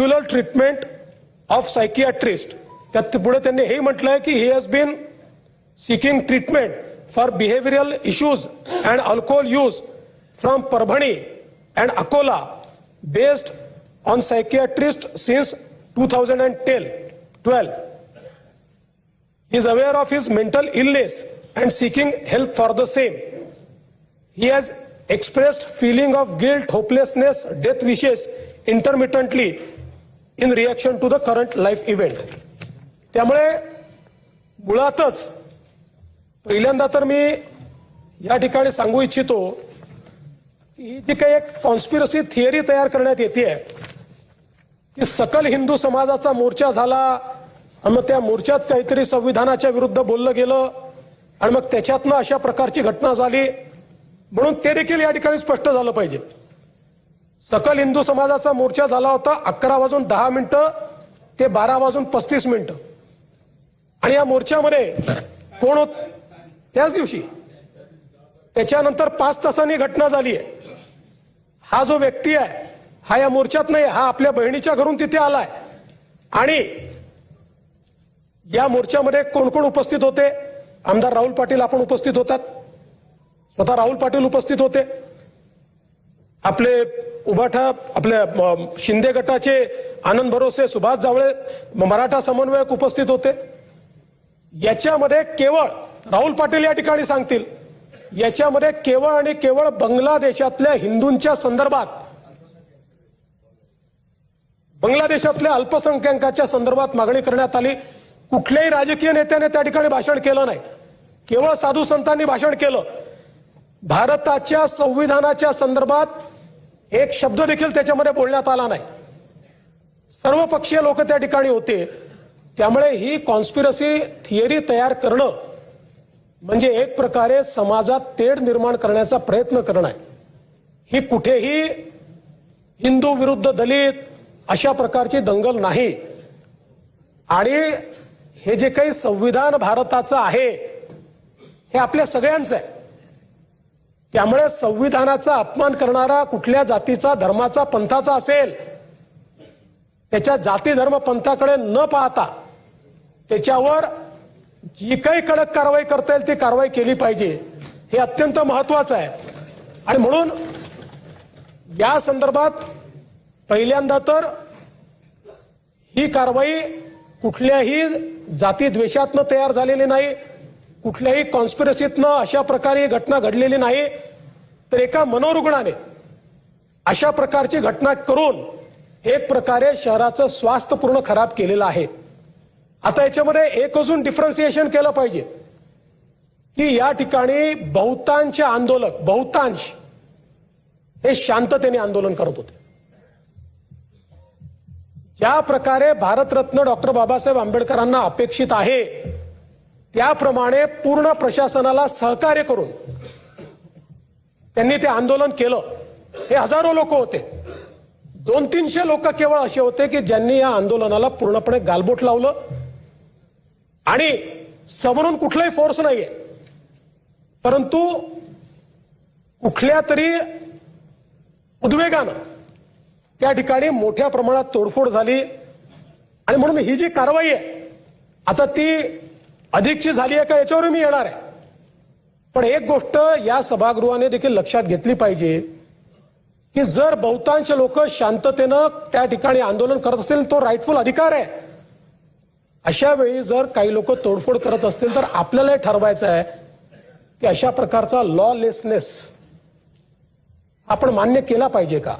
Regular treatment of psychiatrist त्यात पुढे त्यांनी हे म्हटलंय की ही has been seeking treatment for behavioural issues and alcohol use from Parbhani and Akola based on psychiatrist since two thousand and ten twelve He is aware of his mental illness and seeking help for the same. He has expressed feeling of guilt, hopelessness, death wishes intermittently in reaction to the current life event त्यामुळे मुळातच पहिल्यांदा तर मी या ठिकाणी सांगू इच्छितो की ही जी काही एक कॉन्स्पिरसी थिअरी तयार करण्यात येते की सकल हिंदू समाजाचा मोर्चा झाला आणि मग त्या मोर्चात काहीतरी संविधानाच्या विरुद्ध बोललं गेलं आणि मग त्याच्यातनं अशा प्रकारची घटना झाली म्हणून ते देखील या ठिकाणी स्पष्ट झालं पाहिजे. सकल हिंदू समाजाचा मोर्चा झाला होता अकरा वाजून दहा मिनिटं ते बारा वाजून पस्तीस मिनिटं. आणि या मोर्चामध्ये कोण होत? त्याच दिवशी. त्याच्यानंतर पाच तासांनी घटना झाली आहे. हा जो व्यक्ती आहे हा या मोर्चात नाही हा आपल्या बहिणीच्या घरून तिथे आलाय. आणि या मोर्चामध्ये कोण कोण उपस्थित होते? आमदार राहुल पाटील आपण उपस्थित होतात. स्वतः राहुल पाटील उपस्थित होते. आपले उभाठा आपल्या शिंदे गटाचे आनंद भरोसे सुभाष जावळे मराठा समन्वयक उपस्थित होते. याच्यामध्ये केवळ राहुल पाटील या ठिकाणी सांगतील. याच्यामध्ये केवळ आणि केवळ बांगलादेशातल्या हिंदूंच्या संदर्भात बांगलादेशातल्या अल्पसंख्याकाच्या संदर्भात मागणी करण्यात आली. कुठल्याही राजकीय नेत्याने त्या ठिकाणी भाषण केलं नाही. केवळ साधू संतांनी भाषण केलं. भारताच्या संविधानाच्या संदर्भात एक शब्द देखील त्याच्यामध्ये बोलण्यात आला नाही. सर्व पक्षीय लोक त्या ठिकाणी होते. त्यामुळे ही कॉन्स्पिरसी थिअरी तयार करणं म्हणजे एक प्रकारे समाजात तेढ निर्माण करण्याचा प्रयत्न करणं आहे. ही कुठेही हिंदू विरुद्ध दलित अशा प्रकारची दंगल नाही. आणि हे जे काही संविधान भारताचं आहे हे आपल्या सगळ्यांचं आहे. त्यामुळे संविधानाचा अपमान करणारा कुठल्या जातीचा धर्माचा पंथाचा असेल त्याच्या जाती धर्म पंथाकडे न पाहता त्याच्यावर जी काही कडक कारवाई करता येईल ती कारवाई केली पाहिजे हे अत्यंत महत्वाचं आहे. आणि म्हणून या संदर्भात पहिल्यांदा तर ही कारवाई कुठल्याही जाती द्वेषातनं तयार झालेली नाही. कुठल्याही कॉन्स्पिरसीतनं अशा प्रकारे घटना घडलेली नाही तर एका मनोरुग्णाने अशा प्रकारची घटना करून एक प्रकारे शहराचं स्वास्थ्य पूर्ण खराब केलेलं आहे. आता याच्यामध्ये एक अजून डिफरन्सिएशन केलं पाहिजे की या ठिकाणी बहुतांश आंदोलक बहुतांश हे शांततेने आंदोलन करत होते. ज्या प्रकारे भारतरत्न डॉक्टर बाबासाहेब आंबेडकरांना अपेक्षित आहे त्याप्रमाणे पूर्ण प्रशासनाला सहकार्य करून त्यांनी ते आंदोलन केलं. हे हजारो लोक होते. दोन तीनशे लोक केवळ असे होते की ज्यांनी या आंदोलनाला पूर्णपणे गालबोट लावलं. आणि समोरून कुठलाही फोर्स नाहीये. परंतु कुठल्या तरी उद्वेगानं त्या ठिकाणी मोठ्या प्रमाणात तोडफोड झाली. आणि म्हणून ही जी कारवाई आहे आता ती अधिकची झाली आहे का याच्यावर मी येणार आहे. पण एक गोष्ट या सभागृहाने देखील लक्षात घेतली पाहिजे की जर बहुतांश लोक शांततेनं त्या ठिकाणी आंदोलन करत असतील तो राईटफुल अधिकार आहे. अशा वेळी जर काही लोक तोडफोड करत असतील तर आपल्याला ठरवायचं आहे की अशा प्रकारचा लॉलेसनेस आपण मान्य केला पाहिजे का?